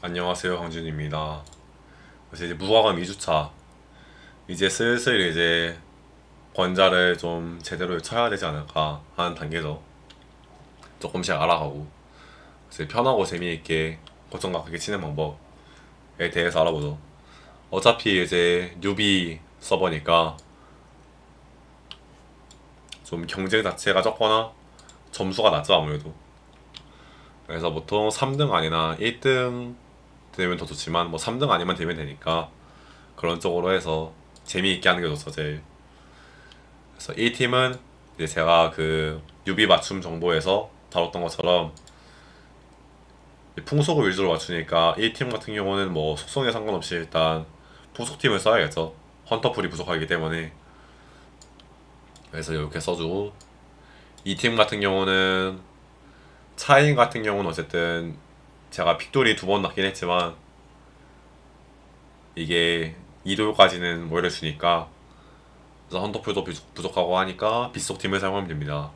안녕하세요 황준입니다. 그래서 이제 무과금 2주차 이제 슬슬 이제 권자를 좀 제대로 쳐야 되지 않을까 하는 단계죠. 조금씩 알아가고 그래서 편하고 재미있게 고정각하게 치는 방법에 대해서 알아보죠. 어차피 이제 뉴비 서버니까 좀 경쟁 자체가 적거나 점수가 낮죠 아무래도. 그래서 보통 3등 아니나 1등 되면 더 좋지만 뭐 3등 아니면 되면 되니까 그런 쪽으로 해서 재미있게 하는 게 좋죠 제일. 그래서 1팀은 이제 제가 그 유비 맞춤 정보에서 다뤘던 것처럼 풍속을 위주로 맞추니까 1팀 같은 경우는 뭐 속성에 상관없이 일단 풍속팀을 써야겠죠. 헌터풀이 부족하기 때문에. 그래서 이렇게 써주고 2팀 같은 경우는 차인 같은 경우는 어쨌든 제가 픽돌이 두 번 났긴 했지만 이게 2돌까지는 모여를 주니까 그래서 헌터풀도 부족- 부족하고 하니까 빗속 팀을 사용하면 됩니다.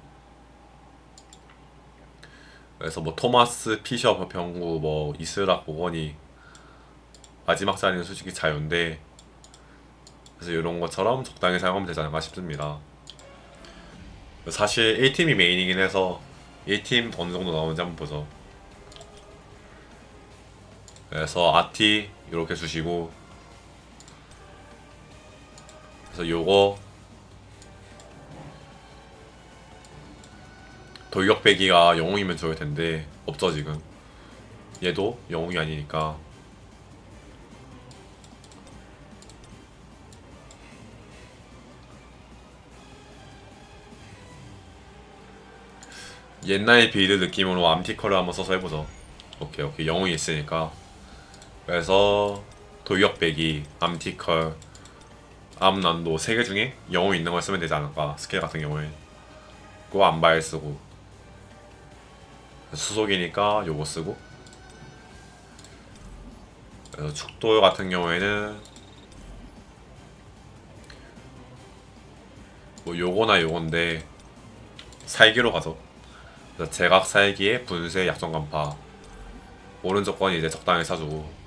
그래서 뭐 토마스, 피셔, 병구, 뭐 이스락, 보건이 마지막 자리는 솔직히 자유인데 그래서 이런 것처럼 적당히 사용하면 되지 않을까 싶습니다. 사실 1팀이 메인이긴 해서 1팀 어느 정도 나오는지 한번 보죠. 그래서 아티 이렇게 주시고 그래서 요거 돌격 배기가 영웅이면 좋을 텐데 없죠 지금. 얘도 영웅이 아니니까. 옛날 빌드 느낌으로 암티커를 한번 써서 해보죠. 오케이 오케이. 영웅이 있으니까 그래서 돌격배기 암티컬 암난도 세 개 중에 영웅 있는 걸 쓰면 되지 않을까? 스킬 같은 경우에. 그거 안발 쓰고. 수속이니까 요거 쓰고. 그래서 축돌 같은 경우에는 뭐 요거나 요건데 살기로 그래서 제각 살기에 분쇄 약점 간파. 오른쪽 건이 이제 적당히 사주고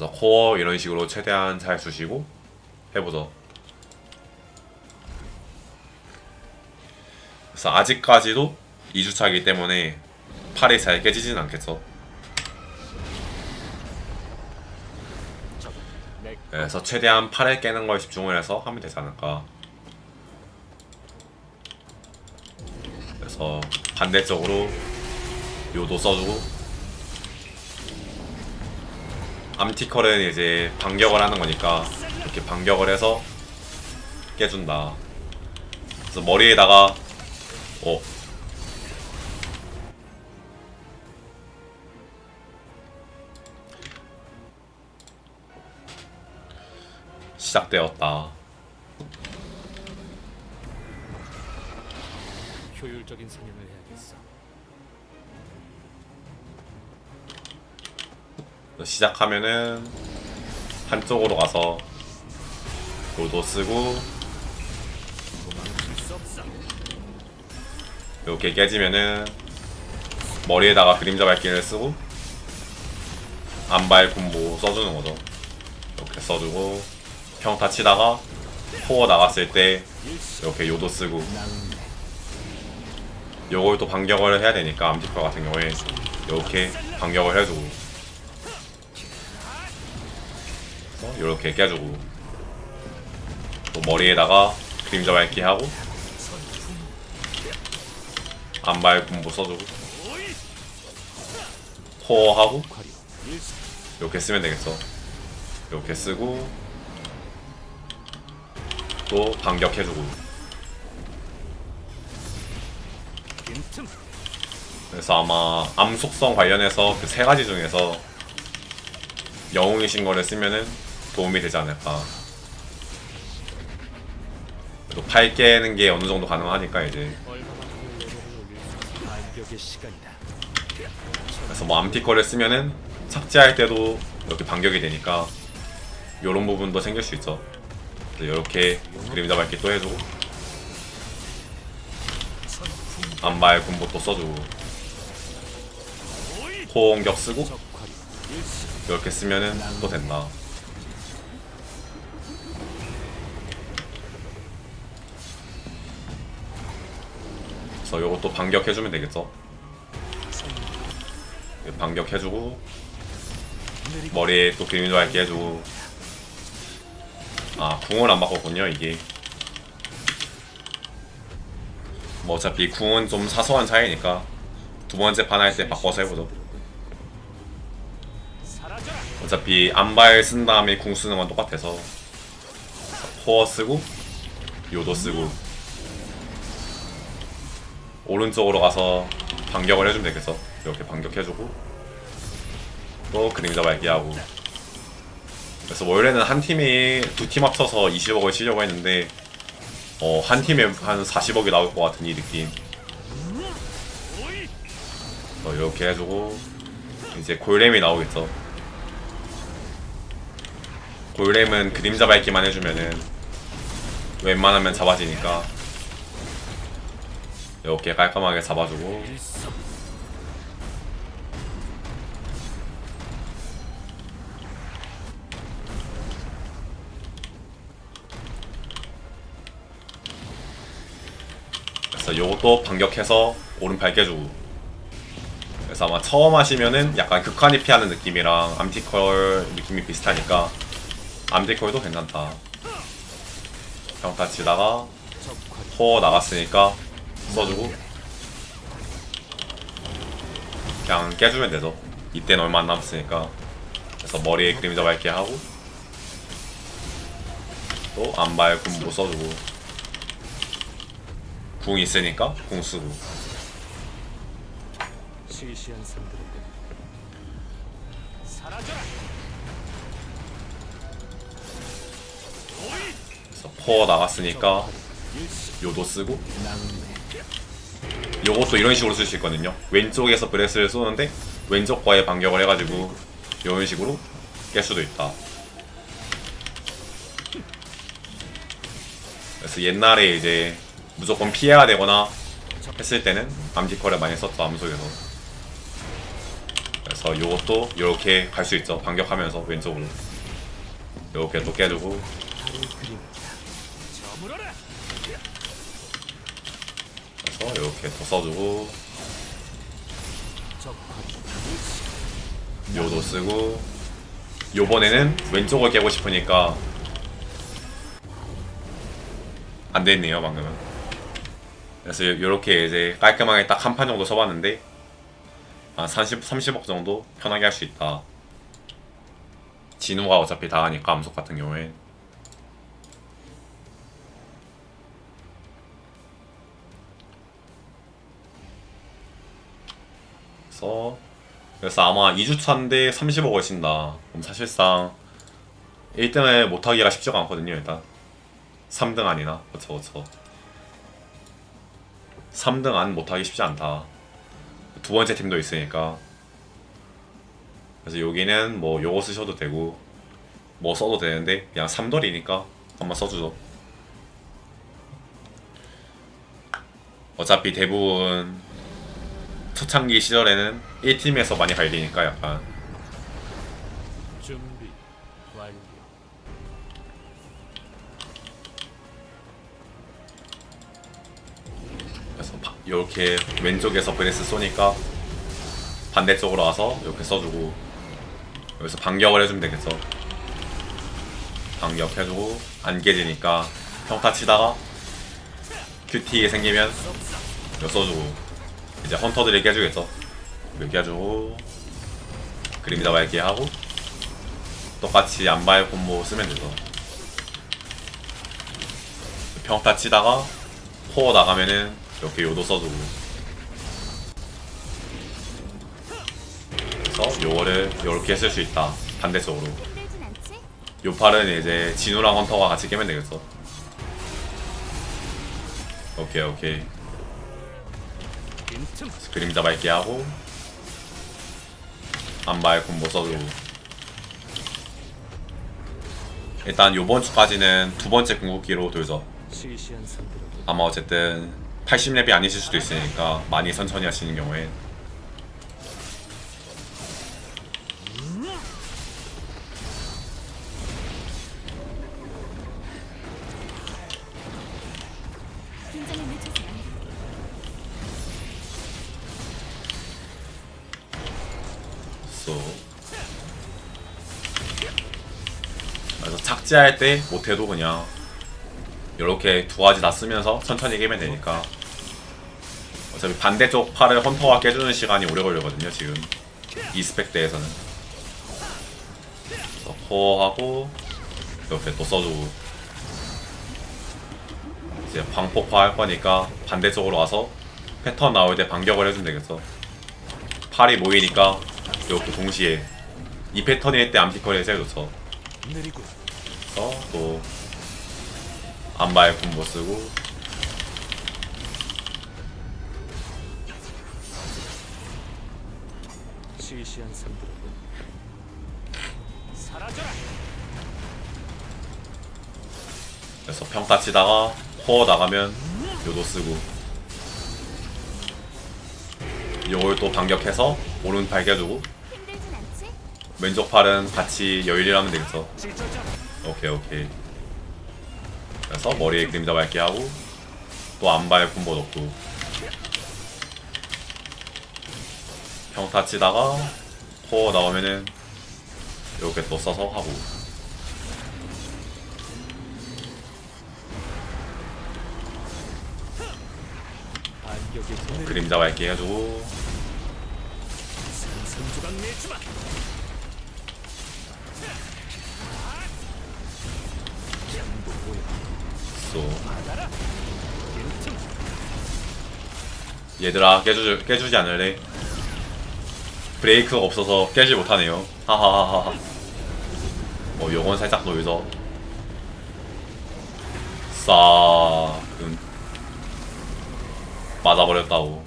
그래서 코어 이런 식으로 최대한 잘 주시고 해보죠. 그래서 아직까지도 2주차이기 때문에 팔이 잘 깨지진 않겠죠. 그래서 최대한 팔을 깨는 걸 집중을 해서 하면 되지 않을까. 그래서 반대쪽으로 요도 써주고 암티컬은 이제 반격을 하는 거니까 이렇게 반격을 해서 깨준다. 그래서 머리에다가 어 시작되었다. 효율적인 사냥을 해야 시작하면은 한쪽으로 가서 로도 쓰고 이렇게 깨지면은 머리에다가 그림자 밝기를 쓰고 안발 콤보 써주는 거죠. 이렇게 써주고 평타 치다가 코어 나갔을 때 이렇게 요도 쓰고 요걸 또 반격을 해야 되니까 암티커 같은 경우에 이렇게 반격을 해주고 이렇게 깨주고. 또 머리에다가 그림자 밝기 하고. 안발 군보 써주고. 코어 하고. 이렇게 쓰면 되겠어. 이렇게 쓰고. 또 반격해주고. 그래서 아마 암 속성 관련해서 그 세 가지 중에서 영웅이신 거를 쓰면은 도움이 되지 않을까. 그래도 팔 깨는 게 어느 정도 가능하니까 이제. 그래서 뭐 암티 거를 쓰면은 삭제할 때도 이렇게 반격이 되니까 요런 부분도 생길 수 있죠. 이렇게 그림자 밝기 또 해주고 안발 군보 또 써주고 포옹격 쓰고 이렇게 쓰면은 또 된다. 그래서 요것도 반격해주면 되겠죠? 예, 반격해주고 머리에 또 그림도 밝게 해주고. 아 궁은 안 바꿨군요 이게. 뭐 어차피 궁은 좀 사소한 차이니까 두 번째 판할때 바꿔서 해보죠. 어차피 안발 쓴 다음에 궁 쓰는 건 똑같아서. 코어 쓰고 요도 쓰고 오른쪽으로 가서 반격을 해주면 되겠어 이렇게 반격해주고 또 그림자 밝기하고. 그래서 원래는 한 팀이 두 팀 합쳐서 20억을 치려고 했는데 어, 한 팀에 한 40억이 나올 것 같은 이 느낌. 어, 이렇게 해주고 이제 골렘이 나오겠죠. 골렘은 그림자 밝기만 해주면은 웬만하면 잡아지니까 이렇게 깔끔하게 잡아주고. 그래서 요것도 반격해서 오른팔 깨주고. 그래서 아마 처음 하시면은 약간 극한이 피하는 느낌이랑 암티컬 느낌이 비슷하니까 암티컬도 괜찮다. 평타 치다가 포 나갔으니까 써주고. 그냥 깨주면 되죠 이때는 얼마 안 남았으니까. 그래서 머리에 그림자 밝게 하고. 또 안발 군부 써주고. 궁 있으니까 궁 쓰고. 시시한 상대로 사라져라! 그래서 포 나갔으니까 요도 쓰고. 낭매 요것도 이런 식으로 쓸 수 있거든요. 왼쪽에서 브레스를 쏘는데 왼쪽과의 반격을 해가지고 이런 식으로 깰 수도 있다. 그래서 옛날에 이제 무조건 피해야 되거나 했을 때는 암티컬을 많이 썼죠 암속에서. 그래서 요것도 이렇게 갈 수 있죠. 반격하면서 왼쪽으로. 이렇게 또 깨주고 그래서 이렇게 또 써주고 요도 쓰고 요번에는 왼쪽을 깨고 싶으니까 안 됐네요 방금은. 그래서 요- 요렇게 이제 깔끔하게 딱 한 판 정도 쳐봤는데 한 30, 30억 정도 편하게 할 수 있다. 진우가 어차피 다 하니까 암속 같은 경우에 그래서 그래서 아마 2주차인데 30억을 친다. 그럼 사실상 1등을 못하기가 쉽지가 않거든요, 일단. 3등 아니나? 그쵸, 그쵸. 3등 안 못하기 쉽지 않다. 두 번째 팀도 있으니까. 그래서 여기는 뭐 요거 쓰셔도 되고, 뭐 써도 되는데, 그냥 3돌이니까 한번 써주죠. 어차피 대부분 초창기 시절에는 1팀에서 많이 갈리니까 약간. 준비 완료. 그래서 바- 이렇게 왼쪽에서 브레스 쏘니까 반대쪽으로 와서 이렇게 써주고 여기서 반격을 해주면 되겠죠. 반격해주고 안 깨지니까 평타 치다가 큐티 생기면 이거 써주고 이제 헌터들이 깨주겠죠 이렇게 해주고 그림자 밝게 하고. 똑같이 안발 콤보 쓰면 되죠 평타 치다가 코어 나가면은 이렇게 요도 써주고. 그래서 요거를 요렇게 쓸 수 있다 반대쪽으로. 힘들진 않지? 요 팔은 이제 진우랑 헌터가 같이 깨면 되겠어. 오케이 오케이 그림자 밝게 하고 안발 콤보 써주고. 일단 요번 주까지는 두 번째 궁극기로 돌죠. 아마 어쨌든 80렙이 아니실 수도 있으니까 많이 천천히 하시는 경우에 착지할 때 못해도 그냥 이렇게 두 가지 다 쓰면서 천천히 깨면 되니까. 어차피 반대쪽 팔을 헌터가 깨주는 시간이 오래 걸리거든요 지금. 이 스펙 대에서는. 그래서 코어하고 이렇게 또 써주고. 이제 광폭화 할 거니까 반대쪽으로 와서 패턴 나올 때 반격을 해주면 되겠어. 팔이 모이니까 이렇게 동시에 이 패턴이 할때 암티컬이 제일 좋죠. 느리군. 그래서 또 안발 콤보 쓰고 시시한 상대로군. 사라져라. 그래서 평타 치다가 코어 나가면 요도 쓰고 요걸 또 반격해서 힘들진 않지? 왼쪽 팔은 같이 여일이라면 되겠어 찢어져라. 오케이 오케이. 그래서 머리에 그림자 밟기 하고 또 안발 콤보 넣고. 평타 치다가 코어 나오면은 이렇게 또 써서 하고. 느리군. 그림자 밟기 해주고 쏘. 얘들아 깨주, 깨주지 않을래? 브레이크가 없어서 깨지 못하네요. 하하하하 어 요건 살짝 노이죠 싸금 맞아버렸다고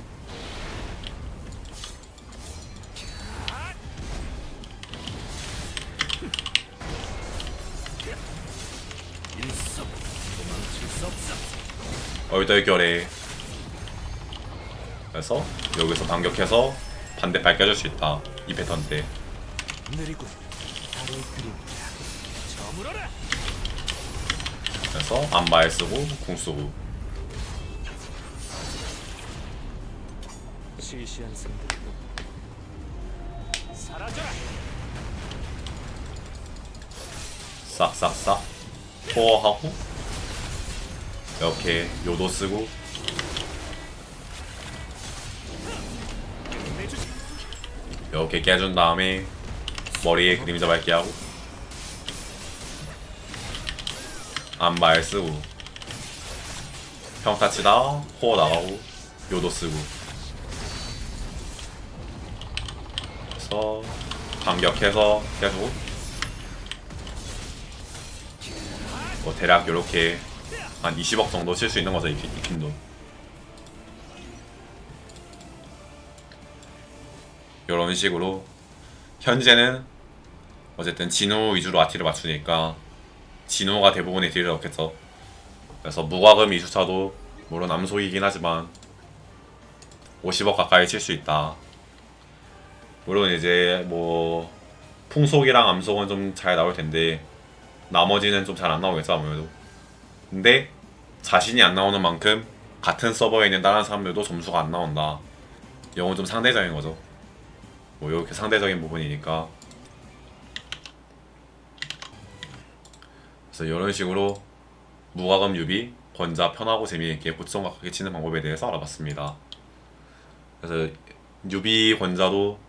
얼떨결에 그래서 여기서 반격해서 반대발 깨줄 수 있다 이 패턴 때. 그래서 안발 쓰고 궁 쓰고. 싹싹싹 코어하고 이렇게 요도 쓰고. 이렇게 깨준 다음에 머리에 그림자 밟기 하고. 안발 쓰고. 평타 치다 코어 나가고. 요도 쓰고. 그래서 반격해서 계속. 뭐 대략 요렇게 한 20억 정도 칠 수 있는 거죠 이, 핀- 이 핀도 이런 식으로 현재는 어쨌든 진호 위주로 아티를 맞추니까 진호가 대부분의 딜을 넣겠죠. 그래서 무과금 2주차도 물론 암소이긴 하지만 50억 가까이 칠 수 있다. 물론 이제 뭐 풍속이랑 암속은 좀 잘 나올 텐데 나머지는 좀 잘 안 나오겠죠 아무래도. 근데 자신이 안 나오는 만큼 같은 서버에 있는 다른 사람들도 점수가 안 나온다. 이건 좀 상대적인 거죠. 뭐 이렇게 상대적인 부분이니까. 그래서 이런 식으로 무과금 유비 권자 편하고 재미있게 고점각하게 치는 방법에 대해서 알아봤습니다. 그래서 유비 권자도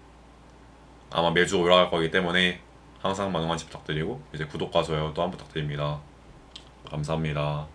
아마 매주 올라갈 거기 때문에 항상 많은 관심 부탁드리고 이제 구독과 좋아요 또한번 부탁드립니다. 감사합니다